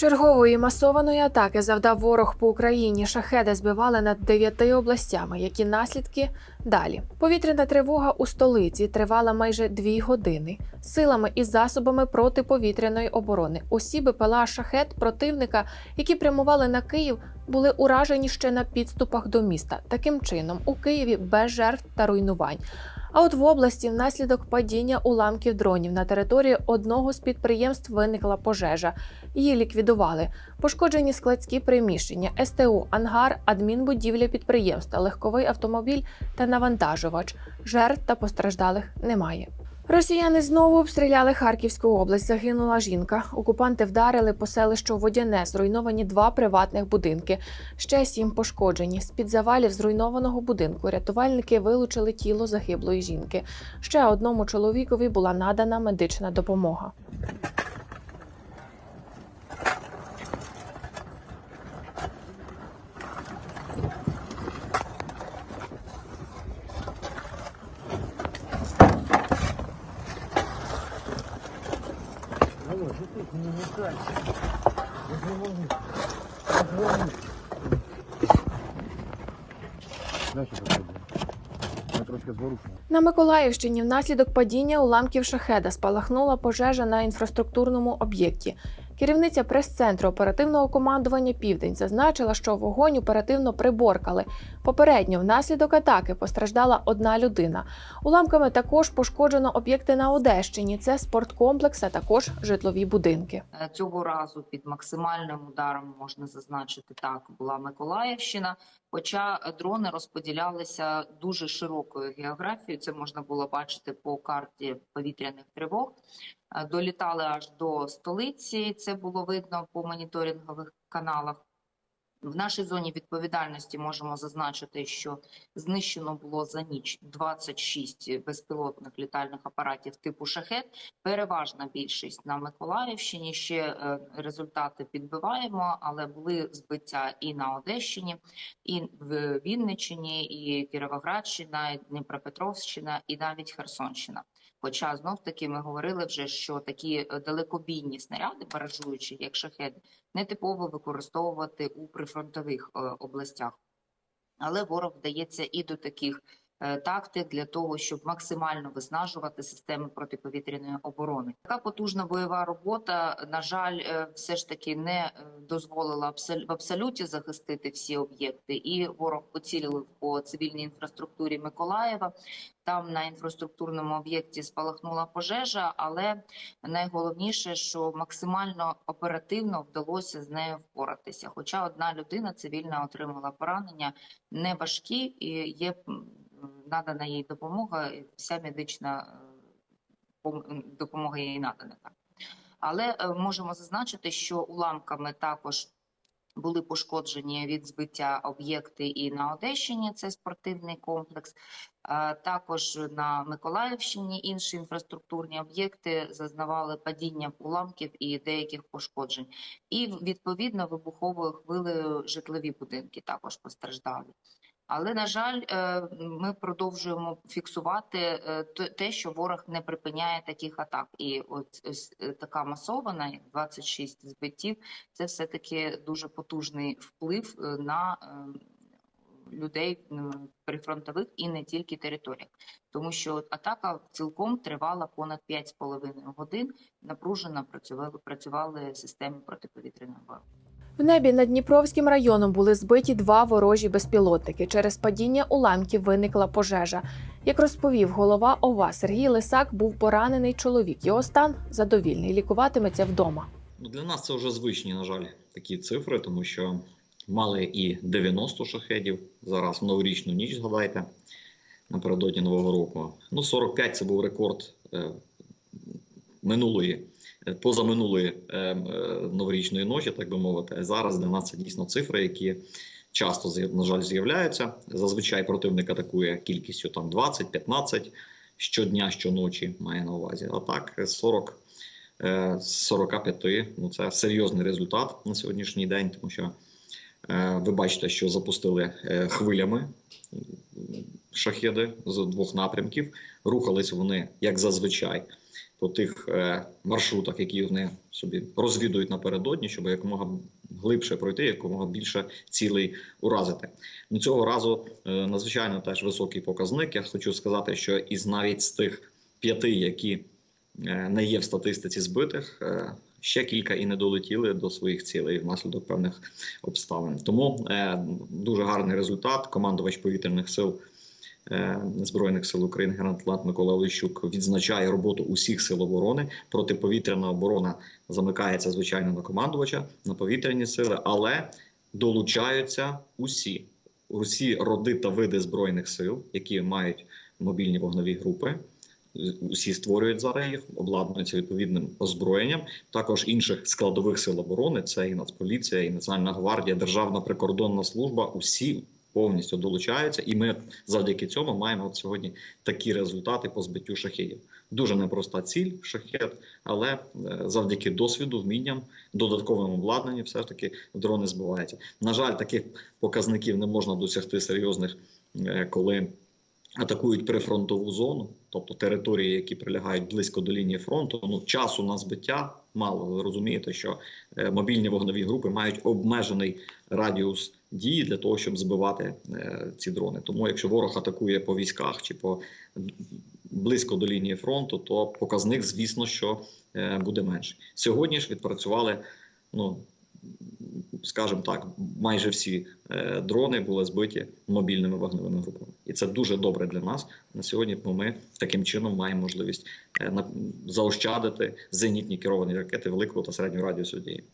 Чергової масованої атаки завдав ворог по Україні. Шахеди збивали над дев'яти областями. Які наслідки далі? Повітряна тривога у столиці тривала майже дві години. Силами і засобами протиповітряної оборони. Усі БПЛА шахет противника, які прямували на Київ, були уражені ще на підступах до міста. Таким чином, у Києві без жертв та руйнувань. А от в області внаслідок падіння уламків дронів на території одного з підприємств виникла пожежа. Її ліквідували. Пошкоджені складські приміщення, СТУ, ангар, адмінбудівля підприємства, легковий автомобіль та навантажувач. Жертв та постраждалих немає. Росіяни знову обстріляли Харківську область. Загинула жінка. Окупанти вдарили по селищу Водяне. Зруйновані два приватних будинки. Ще сім пошкоджені. З під завалів зруйнованого будинку рятувальники вилучили тіло загиблої жінки. Ще одному чоловікові була надана медична допомога. На Миколаївщині внаслідок падіння уламків шахеда спалахнула пожежа на інфраструктурному об'єкті. Керівниця прес-центру оперативного командування Південь зазначила, що вогонь оперативно приборкали. Попередньо внаслідок атаки постраждала одна людина. Уламками також пошкоджено об'єкти на Одещині. Це спорткомплекс, а також житлові будинки. Е, Цього разу під максимальним ударом можна зазначити так була Миколаївщина. Хоча дрони розподілялися дуже широкою географією, це можна було бачити по карті повітряних тривог. Е, Долітали аж до столиці. Це було видно по моніторингових каналах. В нашій зоні відповідальності можемо зазначити, що знищено було за ніч 26 безпілотних літальних апаратів типу шахет. Переважна більшість на Миколаївщині. Ще е, результати підбиваємо, але були збиття і на Одещині, і в Вінниччині, і Кіровоградщина, і Дніпропетровщина, і навіть Херсонщина. Хоча знов таки ми говорили вже, що такі е, далекобійні снаряди, баражуючі, як шахеди, не типово використовувати у прифронтових е, областях. Але ворог вдається і до таких тактик для того, щоб максимально виснажувати системи протиповітряної оборони. Така потужна бойова робота, на жаль, е, все ж таки не е, дозволила в абсолюті захистити всі об'єкти, і ворог поцілив по цивільній інфраструктурі Миколаєва. Там на інфраструктурному об'єкті спалахнула пожежа, але найголовніше, що максимально оперативно вдалося з нею впоратися. Хоча одна людина цивільна отримала поранення не важкі, і є надана їй допомога. Вся медична е, допомога їй надана. Але е, можемо зазначити, що уламками також були пошкоджені від збиття об'єкти і на Одещині. Це спортивний комплекс. Е, Також на Миколаївщині інші інфраструктурні об'єкти зазнавали падіння уламків і деяких пошкоджень. І відповідно вибуховою хвилею житлові будинки також постраждали. Але на жаль, е, ми продовжуємо фіксувати е, те- що ворог не припиняє таких атак. І от ось е, така масована, як 26 збиттів, це все таки дуже потужний вплив на людей прифронтових і не тільки територіях, тому що атака цілком тривала понад 5,5 годин. Напружено працювали працювали системи протиповітряної оборони. В небі над Дніпровським районом були збиті два ворожі безпілотники. Через падіння уламків виникла пожежа. Як розповів голова ОВА Сергій Лисак, був поранений чоловік. Його стан задовільний, лікуватиметься вдома. Ну, для нас це вже звичні, на жаль, такі цифри, тому що мали і 90 шахедів зараз новорічну ніч, згадайте, напередодні Нового року. Ну, 45 це був рекорд е, минулої, е, позаминулої е, е, новорічної ночі, так би мовити. Зараз для нас це дійсно цифри, які часто, на жаль, з'являються. Зазвичай противник атакує кількістю там 20-15 щодня, щоночі, має на увазі. А так, 40 е, з 45. Ну це серйозний результат на сьогоднішній день, тому що Ви бачите, що запустили е, хвилями шахеди з двох напрямків. Рухались вони, як зазвичай, по тих е, маршрутах, які вони собі розвідують напередодні, щоб якомога глибше пройти, якомога більше цілей уразити. Ну, цього разу е, надзвичайно теж високий показник. Я хочу сказати, що із навіть з тих п'яти, які е, не є в статистиці збитих, е, ще кілька і не долетіли до своїх цілей внаслідок певних обставин. Тому е, дуже гарний результат. Командувач повітряних сил. е, Збройних сил України генерал-лейтенант Микола Олещук відзначає роботу усіх сил оборони. Протиповітряна оборона замикається звичайно на командувача, на повітряні сили, але долучаються усі, усі роди та види збройних сил, які мають мобільні вогневі групи. Усі створюють зараз їх, обладнуються відповідним озброєнням. Також інших складових сил оборони це і Нацполіція, і Національна гвардія, Державна прикордонна служба. Усі повністю долучаються, і ми завдяки цьому маємо от сьогодні такі результати по збиттю шахедів. Дуже непроста ціль шахет, але е, завдяки досвіду, вмінням, додатковим обладнанням, все ж таки дрони збиваються. На жаль, таких показників не можна досягти серйозних, е, коли атакують прифронтову зону, тобто території, які прилягають близько до лінії фронту. Ну часу на збиття мало. Ви розумієте, що е, мобільні вогневі групи мають обмежений радіус дії для того, щоб збивати е, ці дрони. Тому, якщо ворог атакує по військах чи по близько до лінії фронту, то показник, звісно, що е, буде менший. Сьогодні ж відпрацювали, ну скажімо так, майже всі е, дрони були збиті мобільними вогневими групами, і це дуже добре для нас на сьогодні. Бо ми таким чином маємо можливість е, заощадити зенітні керовані ракети великого та середнього радіусу дії.